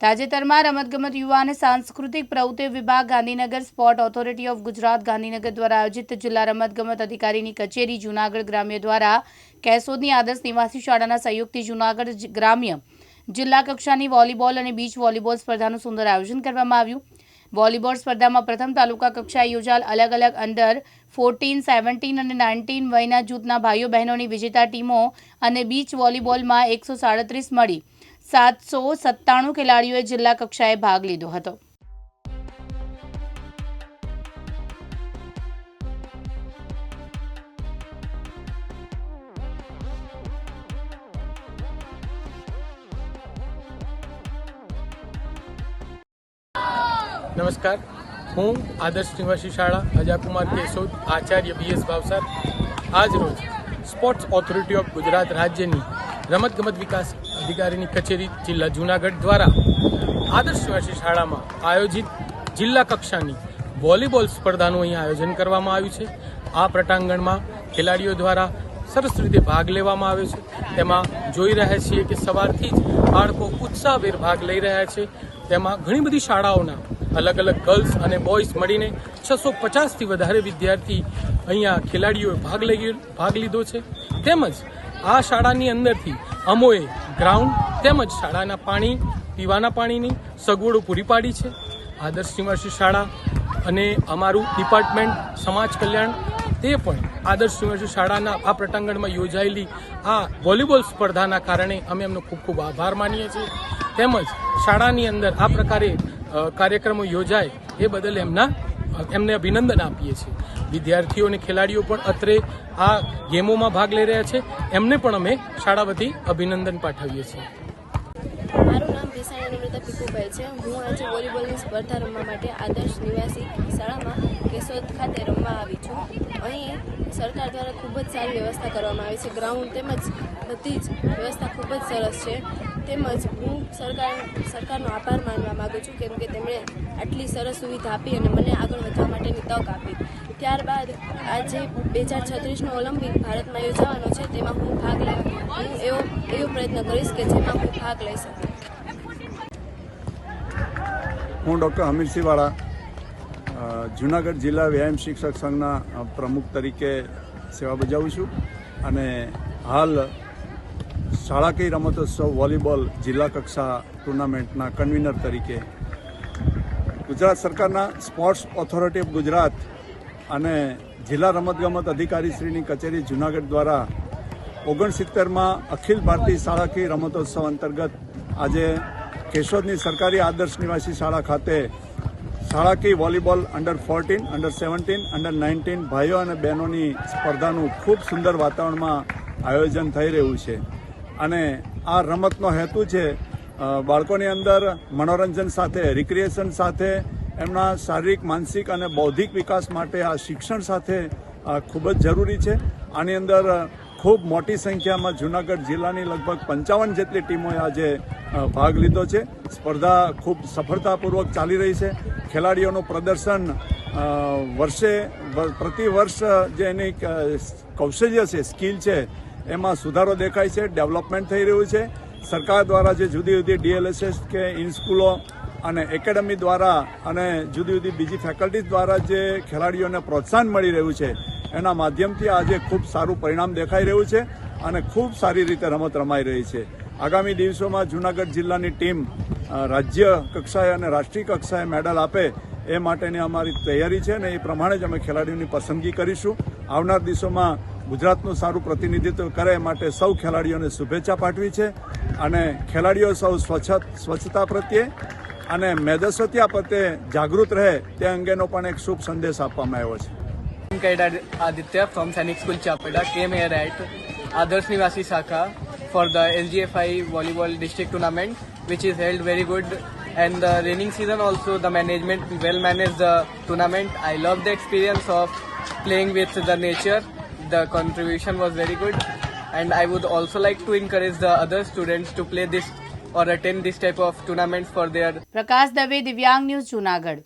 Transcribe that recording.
તાજેતરમાં રમતગમત યુવા અને સાંસ્કૃતિક પ્રવૃત્તિ વિભાગ Gandhinagar sport authority of Gujarat Gandhinagar દ્વારા આયોજિત જિલ્લા રમતગમત અધિકારીની કચેરી જૂનાગઢ ગ્રામ્ય દ્વારા કેશોદની આદર્શ નિવાસી શાળાના સહયોગથી જૂનાગઢ ગ્રામ્ય જિલ્લા કક્ષાની વોલીબોલ અને બીચ વોલીબોલ સ્પર્ધાનું સુંદર આયોજન કરવામાં આવ્યું. વોલીબોલ સ્પર્ધામાં પ્રથમ તાલુકા કક્ષાએ યોજાયેલ અલગ અલગ અંડર ફોર્ટીન, સેવન્ટીન અને નાઇન્ટીન વયના જૂથના ભાઈઓ બહેનોની વિજેતા ટીમો અને બીચ વોલીબોલમાં એકસો સાડત્રીસ મળી. સાતસો સત્તાણું ખેલાડીઓએ જિલ્લા કક્ષાએ ભાગ લીધો હતો. નમસ્કાર. હું આદર્શ નિવાસી શાળા અજાકુમાર કેશોદ આચાર્ય બીએસ ભાવસાર. આજ રોજ સ્પોર્ટ્સ ઓથોરિટી ઓફ ગુજરાત રાજ્યની રમતગમત વિકાસ અધિકારીની કચેરી જિલ્લા જુનાગઢ દ્વારા આદર્શવાસી શાળામાં આયોજિત જિલ્લા કક્ષાની વોલીબોલ સ્પર્ધાનું અહીં આયોજન કરવામાં આવ્યું છે. આ પ્રટાંગણમાં ખેલાડીઓ દ્વારા સરસ રીતે ભાગ લેવામાં આવ્યો છે. તેમાં જોઈ રહ્યા છીએ કે સવારથી જ બાળકો ઉત્સાહભેર ભાગ લઈ રહ્યા છે. તેમાં ઘણી બધી શાળાઓના અલગ અલગ ગર્લ્સ અને બોયઝ મળીને છસો પચાસથી વધારે વિદ્યાર્થી અહીંયા ખેલાડીઓએ ભાગ લઈ ભાગ લીધો છે. તેમજ આ શાળાની અંદરથી અમોએ ગ્રાઉન્ડ તેમજ શાળાના પાણી, પીવાના પાણીની સગવડો પૂરી પાડી છે. આદર્શ નિવાસી શાળા અને અમારું ડિપાર્ટમેન્ટ સમાજ કલ્યાણ તે પણ આદર્શ નિવાસી શાળાના આ પ્રટાંગણમાં યોજાયેલી આ વોલીબોલ સ્પર્ધાના કારણે અમે એમનો ખૂબ ખૂબ આભાર માનીએ છીએ. તેમજ શાળાની અંદર આ પ્રકારે કાર્યક્રમો યોજાય એ બદલ એમના એમને અભિનંદન આપીએ છીએ. વિદ્યાર્થીઓ અને ખેલાડીઓ પણ અત્રે આ ગેમોમાં ભાગ લઈ રહ્યા છે. એમને પણ અમે શાળા વતી અભિનંદન પાઠવીએ છીએ. મારું નામ ભીસાણી અનુમૃતા પીકુભાઈ છે. હું આજે વોલીબોલની સ્પર્ધા રમવા માટે આદર્શ નિવાસી શાળામાં કેશોદ ખાતે રમવા આવી છું. અહીં સરકાર દ્વારા ખૂબ જ સારી વ્યવસ્થા કરવામાં આવી છે. ગ્રાઉન્ડ તેમજ બધી જ વ્યવસ્થા ખૂબ જ સરસ છે. તેમજ હું સરકાર સરકારનો આભાર માનવા માગું છું કેમ કે તેમણે આટલી સરસ સુવિધા આપી અને મને આગળ વધવા માટેની તક આપી. ત્યારબાદ આજે બે હજાર છત્રીસનો ઓલિમ્પિક ભારતમાં યોજાવાનો છે, તેમાં હું ભાગ લઈ હું એવો એવો પ્રયત્ન કરીશ કે જેમાં હું ભાગ લઈ શકું. હું ડૉક્ટર હમીરસિંહવાળા જુનાગઢ જિલ્લા વ્યાયામ શિક્ષક સંઘના પ્રમુખ તરીકે સેવા બજાવું છું અને હાલ શાળાકીય રમતોત્સવ, વોલીબોલ, જિલ્લા કક્ષા ટુર્નામેન્ટના કન્વીનર તરીકે ગુજરાત સરકારના સ્પોર્ટ્સ ઓથોરિટી ઓફ ગુજરાત અને જિલ્લા રમતગમત અધિકારીશ્રીની કચેરી જુનાગઢ દ્વારા ઓગણસિત્તેરમાં અખિલ ભારતીય શાળાકીય રમતોત્સવ અંતર્ગત આજે કેશોદની સરકારી આદર્શ નિવાસી શાળા ખાતે શાળાકીય volleyball under fourteen, under seventeen, under nineteen ભાઈઓ અને બહેનોની સ્પર્ધાનું ખૂબ સુંદર વાતાવરણમાં આયોજન થઈ રહ્યું છે. અને આ રમતનો હેતુ છે બાળકોની અંદર મનોરંજન સાથે રિક્રિએશન સાથે, એમના શારીરિક, માનસિક અને બૌદ્ધિક વિકાસ માટે આ શિક્ષણ સાથે ખૂબ જ જરૂરી છે. આની અંદર ખૂબ મોટી સંખ્યામાં જુનાગઢ જિલ્લાની લગભગ પંચાવન જેટલી ટીમોએ આજે ભાગ લીધો છે. સ્પર્ધા ખૂબ સફળતાપૂર્વક ચાલી રહી છે. ખેલાડીઓનું પ્રદર્શન વર્ષે પ્રતિ વર્ષ જે એની કૌશલ્ય છે, સ્કિલ છે એમાં સુધારો દેખાય છે, ડેવલપમેન્ટ થઈ રહ્યું છે. સરકાર દ્વારા જે જુદી જુદી ડીએલએસએસ કે ઇન સ્કૂલો અને એકેડમી દ્વારા અને જુદી જુદી બીજી ફેકલ્ટીઝ દ્વારા જે ખેલાડીઓને પ્રોત્સાહન મળી રહ્યું છે, એના માધ્યમથી આજે ખૂબ સારું પરિણામ દેખાઈ રહ્યું છે અને ખૂબ સારી રીતે રમત રમાઈ રહી છે. આગામી દિવસોમાં જૂનાગઢ જિલ્લાની ટીમ રાજ્ય કક્ષાએ અને રાષ્ટ્રીય કક્ષાએ મેડલ આપે એ માટેની અમારી તૈયારી છે અને એ પ્રમાણે જ અમે ખેલાડીઓની પસંદગી કરીશું. આવનાર દિવસોમાં ગુજરાતનું સારું પ્રતિનિધિત્વ કરે માટે સૌ ખેલાડીઓને શુભેચ્છા પાઠવી છે અને ખેલાડીઓ સૌ સ્વચ્છ સ્વચ્છતા પ્રત્યે અને મેદસ્વત્યા પ્રત્યે જાગૃત રહે તે અંગેનો પણ એક શુભ સંદેશ આપવામાં આવ્યો છે Aditya from Sainik School Chapeda came here at Adarsh Nivasi Shakha for the LGFI volleyball district tournament which is held very good and the raining season also the management well managed the tournament. I love the experience of playing with the nature. the contribution was very good. And I would also like to encourage the other students to play this or attend this type of tournaments for their Prakash Dave Divyang News Junagadh.